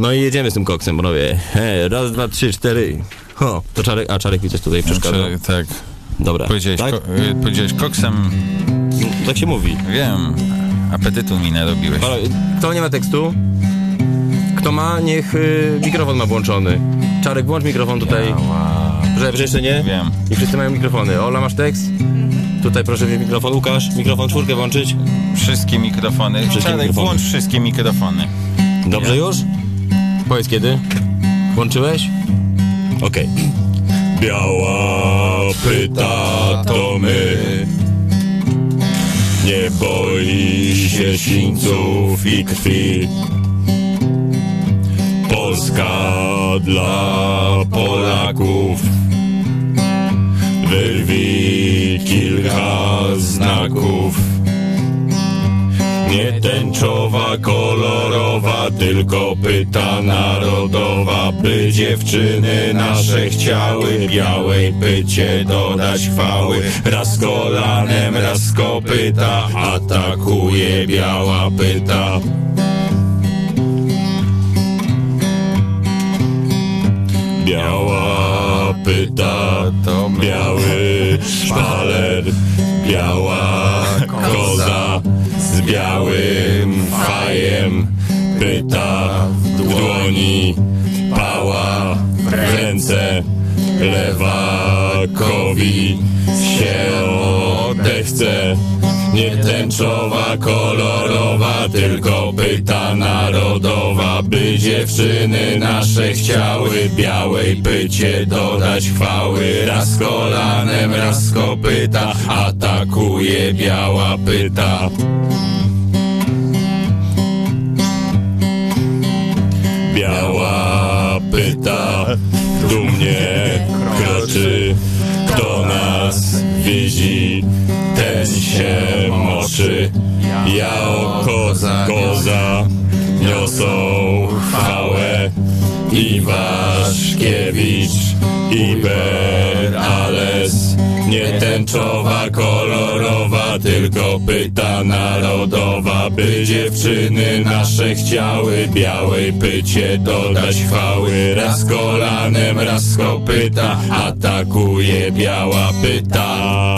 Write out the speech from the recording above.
No i jedziemy z tym koksem, panowie. He, raz, dwa, trzy, cztery. Ho, to Czarek, a Czarek mi coś tutaj przeszkadza. Znaczy, tak. Dobra. Powiedziałeś, tak? ko- y, powiedziałeś koksem, tak się mówi. wiem, apetytu mi narobiłeś. Panowie, Kto nie ma tekstu? Kto ma, niech y, mikrofon ma włączony. Czarek, włącz mikrofon tutaj. Ała. Że, że jeszcze nie? Wiem. I wszyscy mają mikrofony. Ola, masz tekst? Tutaj proszę wziąć mikrofon. Łukasz, mikrofon czwórkę włączyć. Wszystkie mikrofony. Wszystkie Czarek, mikrofony. włącz wszystkie mikrofony. Dobrze już? Powiedz kiedy. Włączyłeś? Okej. Biała pyta to my Nie boi się sińców i krwi Polska dla Polaków Wyrwij kilka znaków nie tęczowa, kolorowa, tylko pyta narodowa, by dziewczyny nasze chciały białej pycie dodać chwały. Raz kolanem, raz kopyta, atakuje biała pyta. Biała pyta, To biały szpaler, biała białym fajem. Pyta w dłoni, pała w ręce, lewakowi odechce. Nie tęczowa, kolorowa, tylko pyta narodowa, by dziewczyny nasze chciały białej pycie dodać chwały. Raz kolanem, raz kopyta, atakuje biała pyta. Biała pyta, dumnie kroczy, koza, koza, niosą chwałę i Waszkiewicz, i Berales. Nie tęczowa, kolorowa, tylko pyta narodowa, by dziewczyny nasze chciały białej pycie dodać chwały. Raz kolanem, raz kopyta, atakuje biała pyta.